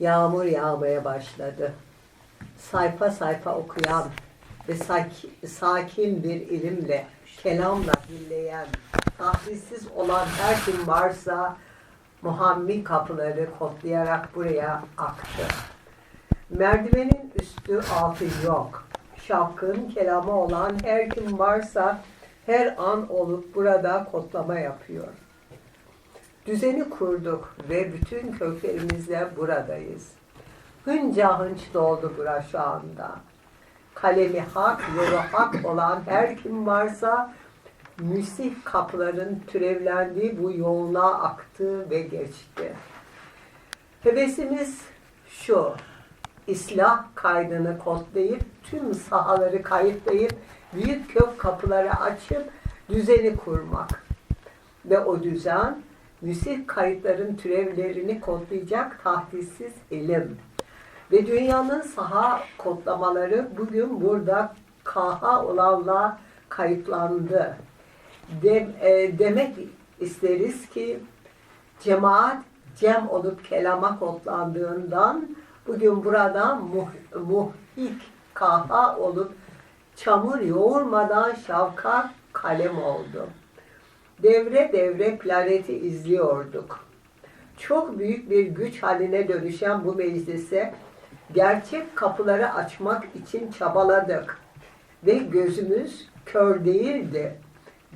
Yağmur yağmaya başladı. Sayfa sayfa okuyan ve sak- sakin bir ilimle, kelamla dinleyen, tahlilsiz olan her kim varsa Muhammed kapıları kodlayarak buraya aktı. Merdivenin üstü altı yok. Şapkın kelamı olan her kim varsa her an olup burada kodlama yapıyor. Düzeni kurduk ve bütün köklerimizle buradayız. Hınca hınç doldu bura şu anda. Kalemi hak, yolu hak olan her kim varsa müsih kapıların türevlendiği bu yoğunluğa aktı ve geçti. Hevesimiz şu, İslah kaydını kodlayıp tüm sahaları kayıtlayıp büyük kök kapıları açıp düzeni kurmak. Ve o düzen müsih kayıtların türevlerini kodlayacak tahdisiz ilim. Ve dünyanın saha kodlamaları bugün burada kaha olanla kayıtlandı. Dem- e, demek isteriz ki cemaat cem olup kelama kodlandığından bugün burada muh- muhik kaha olup çamur yoğurmadan şavka kalem oldu. Devre devre planeti izliyorduk. Çok büyük bir güç haline dönüşen bu meclise gerçek kapıları açmak için çabaladık. Ve gözümüz kör değildi.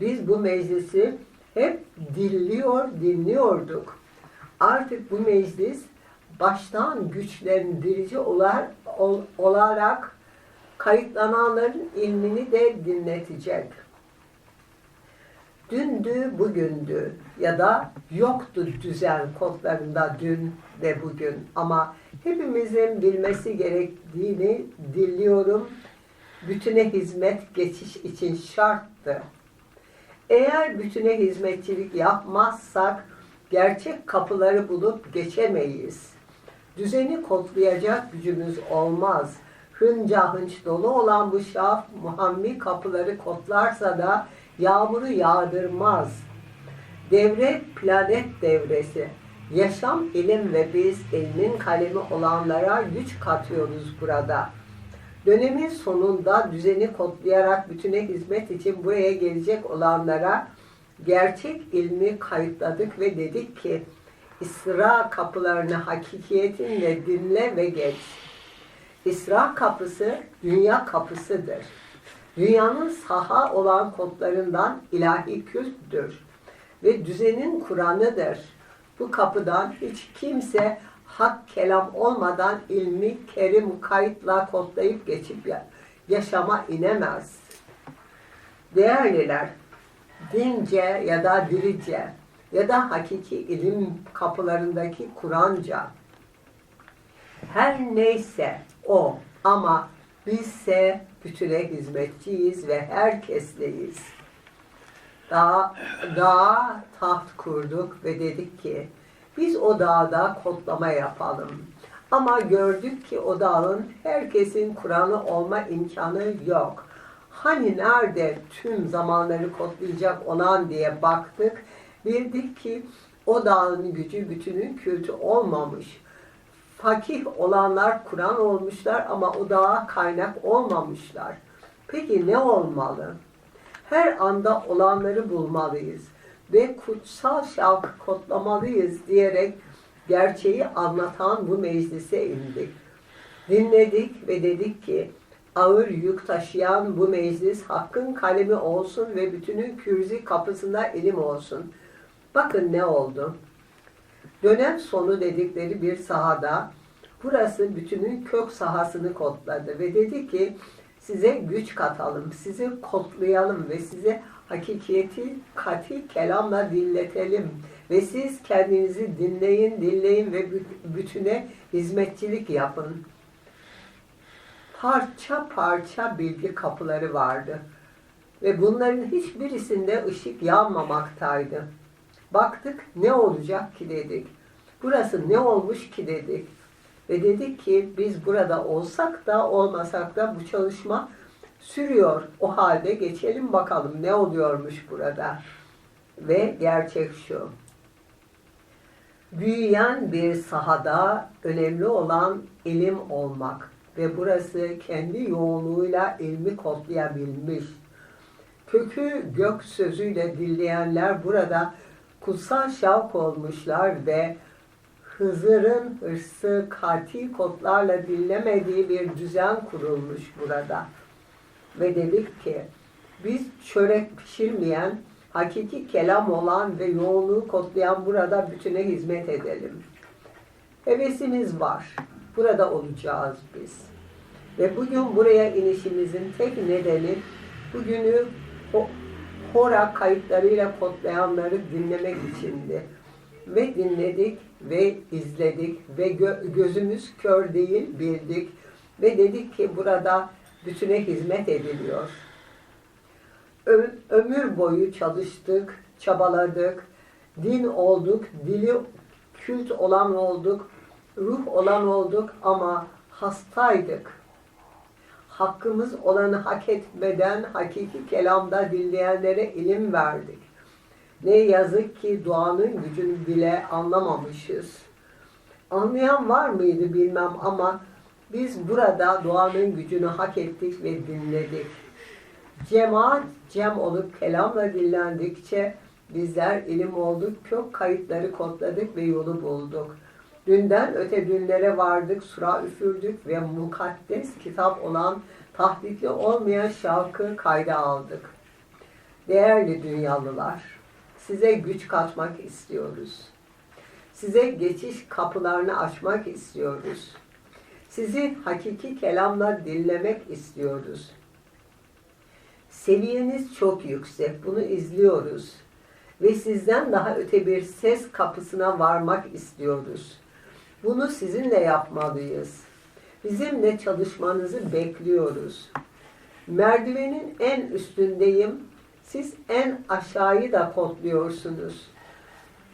Biz bu meclisi hep dinliyor, dinliyorduk. Artık bu meclis baştan güçlendirici olar, ol- olarak kayıtlananların ilmini de dinletecek. Dündü, bugündü ya da yoktu düzen kodlarında dün ve bugün ama hepimizin bilmesi gerektiğini diliyorum. Bütüne hizmet geçiş için şarttı. Eğer bütüne hizmetçilik yapmazsak gerçek kapıları bulup geçemeyiz. Düzeni kodlayacak gücümüz olmaz. Hınca hınç dolu olan bu şaf Muhammed kapıları kodlarsa da yağmuru yağdırmaz. Devre planet devresi. Yaşam, ilim ve biz ilmin kalemi olanlara güç katıyoruz burada. Dönemin sonunda düzeni kodlayarak bütüne hizmet için buraya gelecek olanlara gerçek ilmi kayıtladık ve dedik ki İsra kapılarını hakikiyetinle dinle ve geç. İsra kapısı dünya kapısıdır. Dünyanın saha olan kodlarından ilahi kültür ve düzenin Kur'an'ıdır. Bu kapıdan hiç kimse hak kelam olmadan ilmi kerim kayıtla kodlayıp geçip ya- yaşama inemez. Değerliler, dince ya da dirice ya da hakiki ilim kapılarındaki Kur'anca her neyse o ama bizse bütüne hizmetçiyiz ve herkesleyiz. Dağa, dağa taht kurduk ve dedik ki biz o dağda kodlama yapalım. Ama gördük ki o dağın herkesin Kur'an'ı olma imkanı yok. Hani nerede tüm zamanları kodlayacak olan diye baktık. Bildik ki o dağın gücü bütünün kültü olmamış. Fakih olanlar Kur'an olmuşlar ama o dağa kaynak olmamışlar. Peki ne olmalı? Her anda olanları bulmalıyız ve kutsal şarkı kodlamalıyız diyerek gerçeği anlatan bu meclise indik. Dinledik ve dedik ki ağır yük taşıyan bu meclis hakkın kalemi olsun ve bütünün kürzi kapısında ilim olsun. Bakın ne oldu? Dönem sonu dedikleri bir sahada burası bütünün kök sahasını kodladı ve dedi ki size güç katalım, sizi kodlayalım ve size hakikiyeti kati kelamla dinletelim. Ve siz kendinizi dinleyin, dinleyin ve bü- bütüne hizmetçilik yapın. Parça parça bilgi kapıları vardı. Ve bunların hiçbirisinde ışık yanmamaktaydı. Baktık ne olacak ki dedik. Burası ne olmuş ki dedik. Ve dedik ki biz burada olsak da olmasak da bu çalışma sürüyor. O halde geçelim bakalım ne oluyormuş burada. Ve gerçek şu. Büyüyen bir sahada önemli olan ilim olmak ve burası kendi yoğunluğuyla ilmi kodlayabilmiş. Kökü gök sözüyle dinleyenler burada kutsal şavk olmuşlar ve Hızır'ın hırsı katil kodlarla dinlemediği bir düzen kurulmuş burada. Ve dedik ki biz çörek pişirmeyen, hakiki kelam olan ve yoğunluğu kodlayan burada bütüne hizmet edelim. Hevesimiz var. Burada olacağız biz. Ve bugün buraya inişimizin tek nedeni bugünü Ho- Hora kayıtlarıyla kodlayanları dinlemek içindi. Ve dinledik ve izledik ve gö- gözümüz kör değil bildik ve dedik ki burada bütüne hizmet ediliyor. Ö- ömür boyu çalıştık, çabaladık, din olduk, dili kült olan olduk, ruh olan olduk ama hastaydık. Hakkımız olanı hak etmeden hakiki kelamda dinleyenlere ilim verdik. Ne yazık ki duanın gücünü bile anlamamışız. Anlayan var mıydı bilmem ama biz burada duanın gücünü hak ettik ve dinledik. Cemaat cem olup kelamla dinlendikçe bizler ilim olduk, kök kayıtları kodladık ve yolu bulduk. Dünden öte dünlere vardık, sura üfürdük ve mukaddes kitap olan tahditli olmayan şarkı kayda aldık. Değerli dünyalılar, size güç katmak istiyoruz. Size geçiş kapılarını açmak istiyoruz. Sizi hakiki kelamla dinlemek istiyoruz. Seviyeniz çok yüksek. Bunu izliyoruz. Ve sizden daha öte bir ses kapısına varmak istiyoruz. Bunu sizinle yapmalıyız. Bizimle çalışmanızı bekliyoruz. Merdivenin en üstündeyim. Siz en aşağıyı da kodluyorsunuz.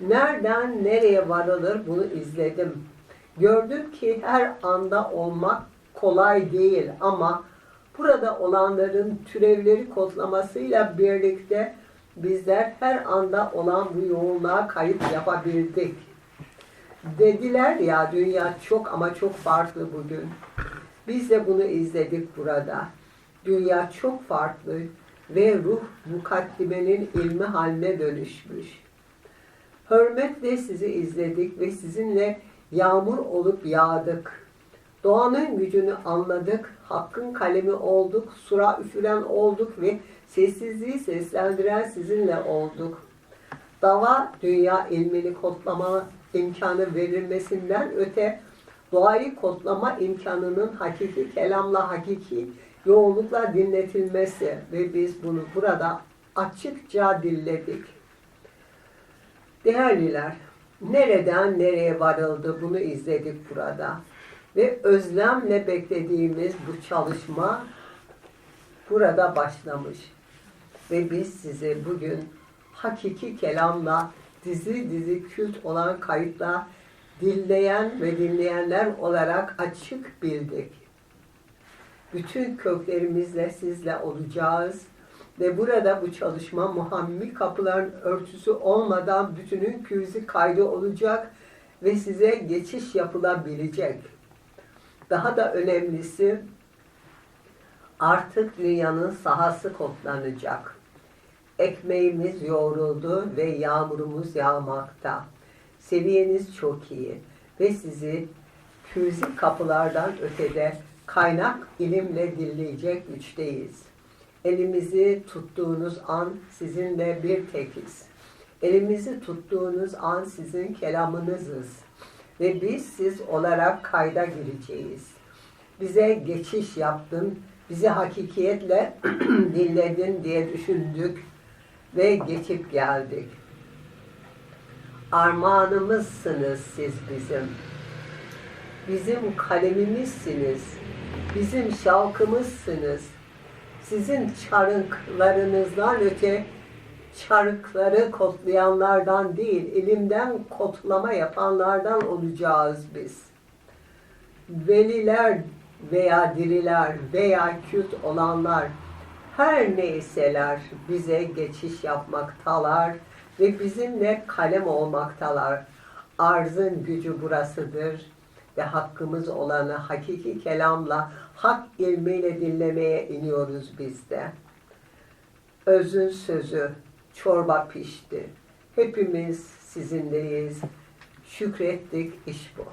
Nereden nereye varılır bunu izledim. Gördüm ki her anda olmak kolay değil ama burada olanların türevleri kodlamasıyla birlikte bizler her anda olan bu yoğunluğa kayıt yapabildik. Dediler ya dünya çok ama çok farklı bugün. Biz de bunu izledik burada. Dünya çok farklı ve ruh mukaddimenin ilmi haline dönüşmüş. Hürmetle sizi izledik ve sizinle yağmur olup yağdık. Doğanın gücünü anladık, hakkın kalemi olduk, sura üfüren olduk ve sessizliği seslendiren sizinle olduk. Dava dünya ilmini kodlama imkanı verilmesinden öte doğayı kodlama imkanının hakiki kelamla, hakiki yoğunlukla dinletilmesi ve biz bunu burada açıkça dilledik. Değerliler, nereden nereye varıldı bunu izledik burada. Ve özlemle beklediğimiz bu çalışma burada başlamış. Ve biz size bugün hakiki kelamla dizi dizi kült olan kayıtla dinleyen ve dinleyenler olarak açık bildik. Bütün köklerimizle sizle olacağız ve burada bu çalışma muhammi kapıların örtüsü olmadan bütünün küzü kaydı olacak ve size geçiş yapılabilecek. Daha da önemlisi artık dünyanın sahası kodlanacak. Ekmeğimiz yoğruldu ve yağmurumuz yağmakta. Seviyeniz çok iyi ve sizi küzi kapılardan ötede kaynak ilimle dinleyecek güçteyiz. Elimizi tuttuğunuz an sizinle bir tekiz. Elimizi tuttuğunuz an sizin kelamınızız. Ve biz siz olarak kayda gireceğiz. Bize geçiş yaptın, bizi hakikiyetle dinledin diye düşündük ve geçip geldik. Armağanımızsınız siz bizim. Bizim kalemimizsiniz. Bizim şalkımızsınız. Sizin çarıklarınızdan öte çarıkları kodlayanlardan değil, ilimden kodlama yapanlardan olacağız biz. Veliler veya diriler veya kült olanlar her neyseler bize geçiş yapmaktalar ve bizimle kalem olmaktalar. Arzın gücü burasıdır ve hakkımız olanı hakiki kelamla, hak ilmiyle dinlemeye iniyoruz biz de. Özün sözü, çorba pişti. Hepimiz sizinleyiz. Şükrettik, iş bu.